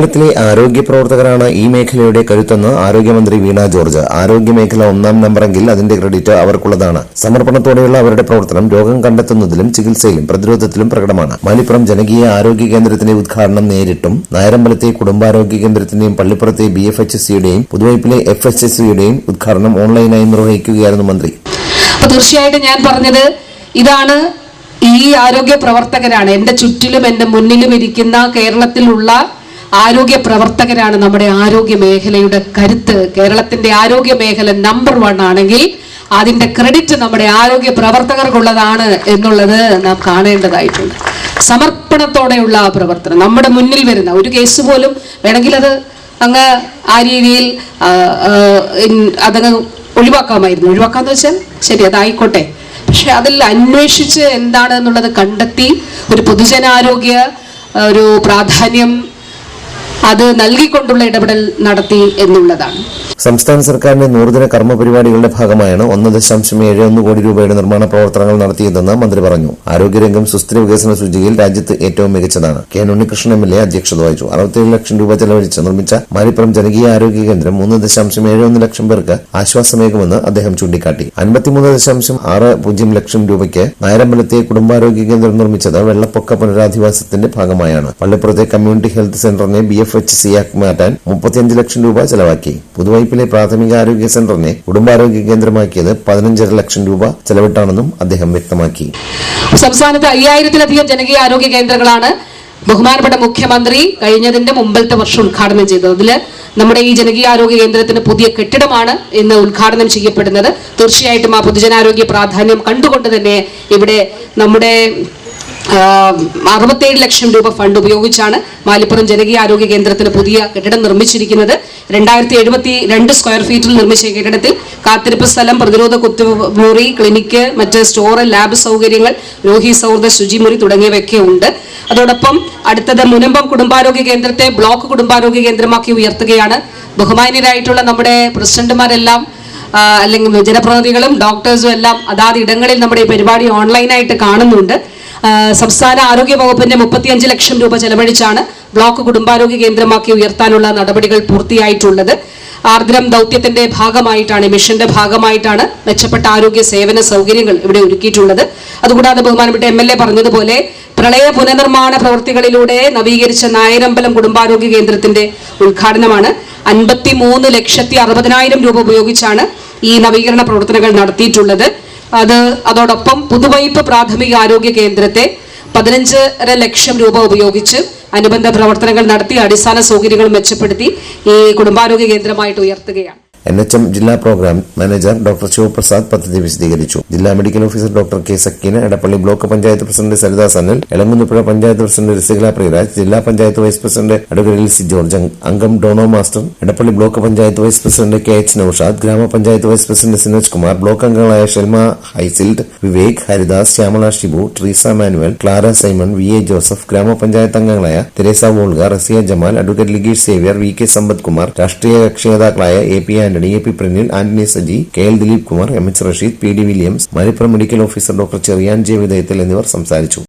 കേരളത്തിലെ ആരോഗ്യ പ്രവർത്തകരാണ് ഈ മേഖലയുടെ കരുത്തെന്ന് ആരോഗ്യമന്ത്രി വീണ ജോർജ്. ആരോഗ്യ മേഖല ഒന്നാം നമ്പറെങ്കിൽ അതിന്റെ ക്രെഡിറ്റ് അവർക്കുള്ളതാണ്. സമർപ്പണത്തോടെയുള്ള അവരുടെ പ്രവർത്തനം രോഗം കണ്ടെത്തുന്നതിലും ചികിത്സയിലും പ്രതിരോധത്തിലും പ്രകടമാണ്. മലിപ്പുറം ജനകീയ ആരോഗ്യ കേന്ദ്രത്തിന്റെ ഉദ്ഘാടനം നേരിട്ടും നായരമ്പലത്തെ കുടുംബാരോഗ്യ കേന്ദ്രത്തിന്റെയും പള്ളിപ്പുറത്തെ ബി എഫ് എച്ച് സിയുടെയും പുതുവൈപ്പിലെ എഫ് എച്ച് എസ് സിയുടെയും ഉദ്ഘാടനം ഓൺലൈനായി നിർവഹിക്കുകയായിരുന്നു മന്ത്രി. തീർച്ചയായിട്ടും ഞാൻ പറഞ്ഞത് ഇതാണ് ഈ ആരോഗ്യ പ്രവർത്തകരാണ്. എന്റെ ചുറ്റിലും എന്റെ മുന്നിലും ഇരിക്കുന്ന കേരളത്തിലുള്ള ആരോഗ്യ പ്രവർത്തകരാണ് നമ്മുടെ ആരോഗ്യ മേഖലയുടെ കരുത്ത്. കേരളത്തിന്റെ ആരോഗ്യ മേഖല നമ്പർ വൺ ആണെങ്കിൽ അതിന്റെ ക്രെഡിറ്റ് നമ്മുടെ ആരോഗ്യ പ്രവർത്തകർക്കുള്ളതാണ് എന്നുള്ളത് നാം കാണേണ്ടതായിട്ടുണ്ട്. സമർപ്പണത്തോടെയുള്ള ആ പ്രവർത്തനം നമ്മുടെ മുന്നിൽ വരുന്ന ഒരു കേസ് പോലും വേണമെങ്കിൽ അത് അങ്ങ് ആ രീതിയിൽ അതങ്ങ് ഒഴിവാക്കാമായിരുന്നു. ഒഴിവാക്കാന്ന് വെച്ചാൽ ശരി അതായിക്കോട്ടെ. പക്ഷെ അതിൽ അന്വേഷിച്ച് എന്താണ് എന്നുള്ളത് കണ്ടെത്തി ഒരു പൊതുജനാരോഗ്യ ഒരു പ്രാധാന്യം അത് നൽകിക്കൊണ്ടുള്ള ഇടപെടൽ നടത്തി എന്നുള്ളതാണ്. സംസ്ഥാന സർക്കാരിന്റെ നൂറുദിന കർമ്മ പരിപാടികളുടെ ഭാഗമായാണ് ഒന്ന് ദശാംശം ഏഴ് ഒന്ന് കോടി രൂപയുടെ നിർമ്മാണ പ്രവർത്തനങ്ങൾ നടത്തിയതെന്ന് മന്ത്രി പറഞ്ഞു. ആരോഗ്യരംഗം സുസ്ഥിര വികസന സൂചികയിൽ രാജ്യത്ത് ഏറ്റവും മികച്ചതാണ്. K N Unnikrishnan M L A അധ്യക്ഷത വഹിച്ചു. അറുപത്തിയേഴ് ലക്ഷം രൂപ ചെലവഴിച്ച് നിർമ്മിച്ച മാലിപ്പുറം ജനകീയ ആരോഗ്യ കേന്ദ്രം മൂന്ന് ദശാംശം ഏഴ് ഒന്ന് ലക്ഷം പേർക്ക് ആശ്വാസമേകുമെന്ന് അദ്ദേഹം ചൂണ്ടിക്കാട്ടി. അൻപത്തിമൂന്ന് ദശാംശം ആറ് പൂജ്യം ലക്ഷം രൂപയ്ക്ക് നായരമ്പലത്തെ കുടുംബാരോഗ്യ കേന്ദ്രം നിർമ്മിച്ചത് വെള്ളപ്പൊക്ക പുനരാധിവാസത്തിന്റെ ഭാഗമായാണ്. പള്ളിപ്പുറത്തെ കമ്മ്യൂണിറ്റി ഹെൽത്ത് സെന്ററിനെ ബി എഫ് എച്ച് സി ആക്കി മാറ്റാൻ മുപ്പത്തിയഞ്ച് ലക്ഷം രൂപ ചെലവാക്കി. പുതുവൈപ്പിലെ പ്രാഥമിക ആരോഗ്യ സെന്ററിനെ കുടുംബാരോഗ്യ കേന്ദ്രമാക്കിയത് പതിനഞ്ചര ലക്ഷം രൂപ ചെലവിട്ടാണെന്നും അദ്ദേഹം വ്യക്തമാക്കി. സംസ്ഥാനത്ത് അയ്യായിരത്തിലധികം ജനകീയ ആരോഗ്യ കേന്ദ്രങ്ങളാണ് ബഹുമാനപ്പെട്ട മുഖ്യമന്ത്രി കഴിഞ്ഞതിന്റെ മുമ്പത്തെ വർഷം ഉദ്ഘാടനം ചെയ്തത്. അതിൽ നമ്മുടെ ഈ ജനകീയ ആരോഗ്യ കേന്ദ്രത്തിന് പുതിയ കെട്ടിടമാണ് ഇന്ന് ഉദ്ഘാടനം ചെയ്യപ്പെടുന്നത്. തീർച്ചയായിട്ടും ആ പൊതുജനാരോഗ്യ പ്രാധാന്യം കണ്ടുകൊണ്ട് തന്നെ ഇവിടെ നമ്മുടെ അറുപത്തേഴ് ലക്ഷം രൂപ ഫണ്ട് ഉപയോഗിച്ചാണ് മാലിപ്പുറം ജനകീയ ആരോഗ്യ കേന്ദ്രത്തിന് പുതിയ കെട്ടിടം നിർമ്മിച്ചിരിക്കുന്നത്. രണ്ടായിരത്തി എഴുപത്തി രണ്ട് സ്ക്വയർ ഫീറ്റിൽ നിർമ്മിച്ച കെട്ടിടത്തിൽ കാത്തിരിപ്പ് സ്ഥലം പ്രതിരോധ കുത്തുമുറി ക്ലിനിക്ക് മറ്റ് സ്റ്റോർ ലാബ് സൗകര്യങ്ങൾ രോഹി സൗഹൃദ ശുചിമുറി തുടങ്ങിയവയൊക്കെ ഉണ്ട്. അതോടൊപ്പം അടുത്തത് മുനമ്പം കുടുംബാരോഗ്യ കേന്ദ്രത്തെ ബ്ലോക്ക് കുടുംബാരോഗ്യ കേന്ദ്രമാക്കി ഉയർത്തുകയാണ്. ബഹുമാന്യരായിട്ടുള്ള നമ്മുടെ പ്രസിഡന്റുമാരെല്ലാം അല്ലെങ്കിൽ ജനപ്രതിനിധികളും ഡോക്ടേഴ്സും എല്ലാം അതാത് ഇടങ്ങളിൽ നമ്മുടെ ഈ പരിപാടി ഓൺലൈനായിട്ട് കാണുന്നുണ്ട്. സംസ്ഥാന ആരോഗ്യ വകുപ്പിന്റെ മുപ്പത്തിയഞ്ച് ലക്ഷം രൂപ ചെലവഴിച്ചാണ് ബ്ലോക്ക് കുടുംബാരോഗ്യ കേന്ദ്രമാക്കി ഉയർത്താനുള്ള നടപടികൾ പൂർത്തിയായിട്ടുള്ളത്. ആർദ്രം ദൗത്യത്തിന്റെ ഭാഗമായിട്ടാണ് മിഷന്റെ ഭാഗമായിട്ടാണ് മെച്ചപ്പെട്ട ആരോഗ്യ സേവന സൗകര്യങ്ങൾ ഇവിടെ ഒരുക്കിയിട്ടുള്ളത്. അതുകൂടാതെ ബഹുമാനപ്പെട്ട എം എൽ എ പറഞ്ഞതുപോലെ പ്രളയ പുനർനിർമ്മാണ പ്രവൃത്തികളിലൂടെ നവീകരിച്ച നായരമ്പലം കുടുംബാരോഗ്യ കേന്ദ്രത്തിന്റെ ഉദ്ഘാടനമാണ്. അൻപത്തി മൂന്ന് ലക്ഷത്തി അറുപതിനായിരം രൂപ ഉപയോഗിച്ചാണ് ഈ നവീകരണ പ്രവർത്തനങ്ങൾ നടത്തിയിട്ടുള്ളത്. അത് അതോടൊപ്പം പുതുവൈപ്പ് പ്രാഥമിക ആരോഗ്യ കേന്ദ്രത്തെ പതിനഞ്ചര ലക്ഷം രൂപ ഉപയോഗിച്ച് അനുബന്ധ പ്രവർത്തനങ്ങൾ നടത്തി അടിസ്ഥാന സൗകര്യങ്ങൾ മെച്ചപ്പെടുത്തി ഈ കുടുംബാരോഗ്യ കേന്ദ്രമായിട്ട് ഉയർത്തുകയാണ്. എൻ എച്ച് എം ജില്ലാ പ്രോഗ്രാം മാനേജർ ഡോക്ടർ ശിവപ്രസാദ് പദ്ധതി വിശദീകരിച്ചു. ജില്ലാ medical officer doctor K Sakeena Edappally block panchayat president Saritha Sanal Elamkunnapuzha panchayat president Rasikala Priyaraj ജില്ലാ panchayat vice president advocate C George അംഗ- Dono master Edappally block panchayat vice president K H Noushad ഗ്രാമപഞ്ചായത്ത് vice president Sinoj Kumar block അംഗങ്ങളായ Shelma ഹൈസിൽഡ് Vivek Haridas Shyamala Shibu Treesa Manuel Clara Simon V A Joseph ഗ്രാമപഞ്ചായത്ത് അംഗങ്ങളായ Teresa Volga Raziya Jamal advocate Ligeesh Xavier V K Sampath Kumar രാഷ്ട്രീയ കക്ഷി നേതാക്കളായ A P Antony A P Prinil Antony Saji K L Dileep Kumar M H Rasheed P D Williams Malappuram medical officer doctor Cherian J വിധേയത്തിൽ എന്നിവർ സംസാരിച്ചു.